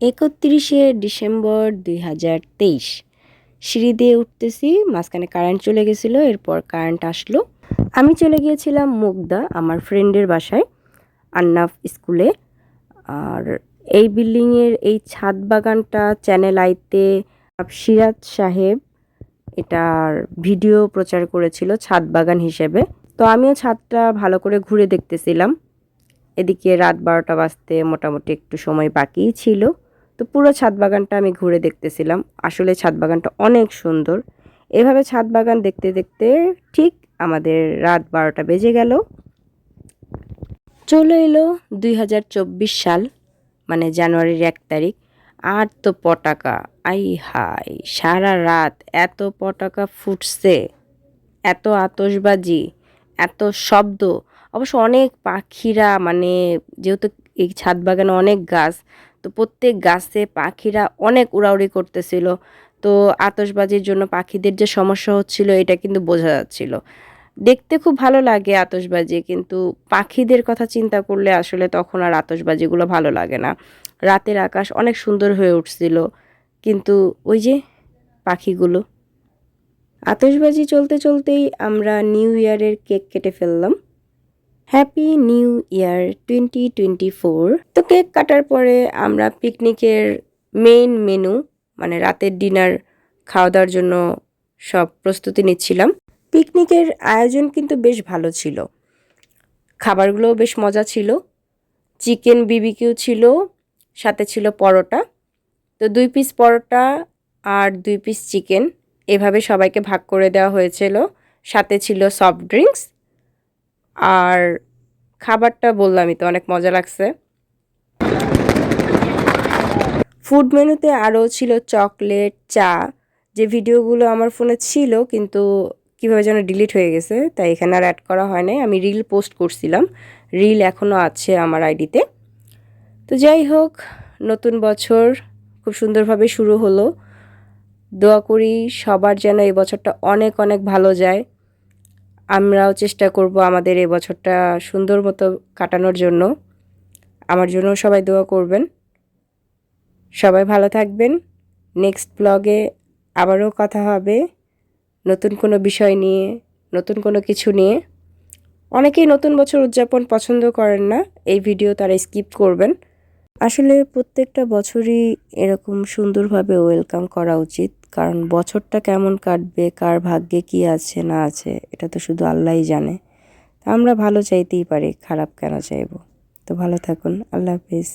একত্রিশে ডিসেম্বর দুই হাজার তেইশ। সিঁড়ি দিয়ে উঠতেছি, মাঝখানে কারেন্ট চলে গেছিল, এরপর কারেন্ট আসলো। আমি চলে গিয়েছিলাম মুগদা, আমার ফ্রেন্ডের বাসায়, আন্নাফ স্কুলে। আর এই বিল্ডিংয়ের এই ছাদ বাগানটা চ্যানেল আইতে সিরাজ সাহেব এটার ভিডিও প্রচার করেছিল ছাদ বাগান হিসেবে। তো আমিও ছাদটা ভালো করে ঘুরে দেখতেছিলাম। এদিকে রাত বারোটা বাজতে মোটামুটি একটু সময় বাকিই ছিল। তো পুরো ছাদ বাগানটা আমি ঘুরে দেখতেছিলাম। আসলে ছাদ বাগানটা অনেক সুন্দর। এভাবে ছাদ বাগান দেখতে দেখতে ঠিক আমাদের রাত বারোটা বেজে গেল। চলে এলো দুই হাজার চব্বিশ সাল মানে জানুয়ারির এক তারিখ। আর তো পটাকা আই হাই সারা রাত এত পটাকা ফুটছে। এত আতসবাজি এত শব্দ। অবশ্য অনেক পাখিরা মানে যেহেতু এই ছাদ বাগানে অনেক গাছ তো প্রত্যেক গাছে পাখিরা অনেক উড়াউড়ি করতেছিল। তো আতসবাজির জন্য পাখিদের যে সমস্যা হচ্ছিল, এটা কিন্তু বোঝা যাচ্ছিল। দেখতে খুব ভালো লাগে আতসবাজি কিন্তু পাখিদের কথা চিন্তা করলে আসলে তখন আর আতসবাজিগুলো ভালো লাগে না। রাতের আকাশ অনেক সুন্দর হয়ে উঠছিল, কিন্তু ওই যে পাখিগুলো। আতসবাজি চলতে চলতেই আমরা নিউ ইয়ারের কেক কেটে ফেললাম। Happy new year twenty twenty four. Cake কাটার পরে আমরা পিকনিকের মেইন মেনু মানে রাতের ডিনার খাওয়া দাওয়ার জন্য সব প্রস্তুতি নিচ্ছিলাম। পিকনিকের আয়োজন কিন্তু বেশ ভালো ছিল। খাবারগুলোও বেশ মজা ছিল। চিকেন বিবিকিউ ছিল, সাথে ছিল পরোটা। তো দুই পিস পরোটা আর দুই পিস চিকেন এভাবে সবাইকে ভাগ করে দেওয়া হয়েছিল। সাথে ছিল সফট ড্রিঙ্কস আর খাবারটা বললামই তো, অনেক মজা লাগছে। ফুড মেনুতে আরও ছিল চকলেট চা, যে ভিডিওগুলো আমার ফোনে ছিল কিন্তু কীভাবে যেন ডিলিট হয়ে গেছে, তাই এখানে আর অ্যাড করা হয় নাই। আমি রিল পোস্ট করছিলাম রিল এখনও আছে আমার আইডিতে তো যাই হোক, নতুন বছর খুব সুন্দরভাবে শুরু হলো। দোয়া করি সবার যেন এই বছরটা অনেক অনেক ভালো যায়। আমরাও চেষ্টা করব আমাদের এই বছরটা সুন্দর মতো কাটানোর জন্য। আমার জন্য সবাই দোয়া করবেন। সবাই ভালো থাকবেন। নেক্সট ব্লগে আবারও কথা হবে। নতুন কোনো বিষয় নিয়ে, নতুন কোনো কিছু নিয়ে। অনেকেই নতুন বছর উদযাপন পছন্দ করেন না, এই ভিডিও তারা স্কিপ করবেন। আসলে প্রত্যেকটা বছরই এরকম সুন্দরভাবে ওয়েলকাম করা উচিত, কারণ বছরটা কেমন কাটবে, কার ভাগ্যে কি আছে, না আছে, এটা তো শুধু আল্লাহই জানে। তা আমরা ভালো চাইতেই পারি, খারাপ কেন চাইব? তো ভালো থাকুন, আল্লাহ হাফিজ।